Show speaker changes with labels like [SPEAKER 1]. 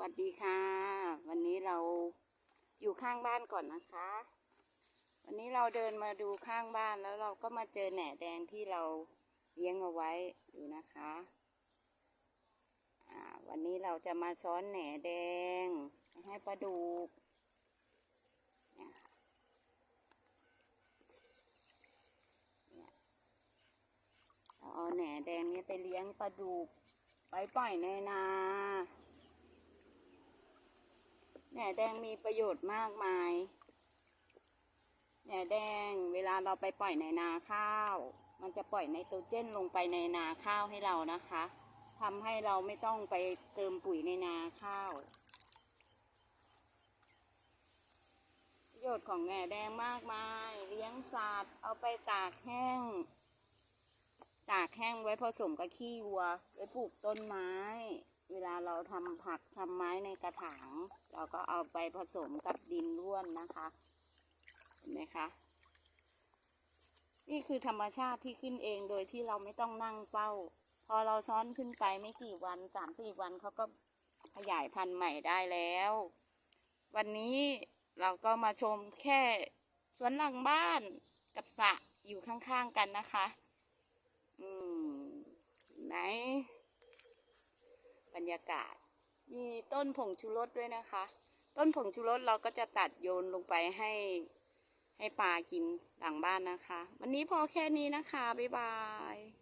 [SPEAKER 1] วัสดีค่ะ วันนี้เราอยู่ข้างบ้านก่อนนะคะ วันนี้เราเดินมาดูข้างบ้านแล้วเราก็มาเจอแหน่แดงที่เราเลี้ยงเอาไว้อยู่นะคะอ่าวันนี้เราจะมาซ้อนแหน่แดง ให้ปลาดูกเนี่ยค่ะเอาแหน่แดงนี้ไปเลี้ยงปลาดูกไปปล่อยในนา แหน่แดงมีประโยชน์มากมาย แหน่แดงเวลาเราไปปล่อยในนาข้าว มันจะปล่อยไนโตรเจนลงไปในนาข้าวให้เรานะคะทำให้เราไม่ต้องไปเติมปุ๋ยในนาข้าว ประโยชน์ของแหน่แดงมากมาย เลี้ยงสัตว์เอาไปตากแห้ง ตากแห้งไว้ผสมกับขี้วัวไว้ปลูกต้นไม้ เวลาเราทำผักทำไม้ในกระถาง เราก็เอาไปผสมกับดินร่วนนะคะเห็นไหมคะนี่คือธรรมชาติที่ขึ้นเองโดยที่เราไม่ต้องนั่งเฝ้า พอเราซ้อนขึ้นไปไม่กี่วันสามสี่วันเขาก็ขยายพันธุ์ใหม่ได้แล้ว วันนี้เราก็มาชมแค่สวนหลังบ้านกับสระอยู่ข้างๆกันนะคะ อืมเห็นไหม บ รรยากาศ มีต้นผงชูรสด้วยนะคะ ต้นผงชูรสเราก็จะตัดโยนลงไปให้ให้ปลากินหลังบ้านนะคะ วันนี้พอแค่นี้นะคะ บ๊ายบาย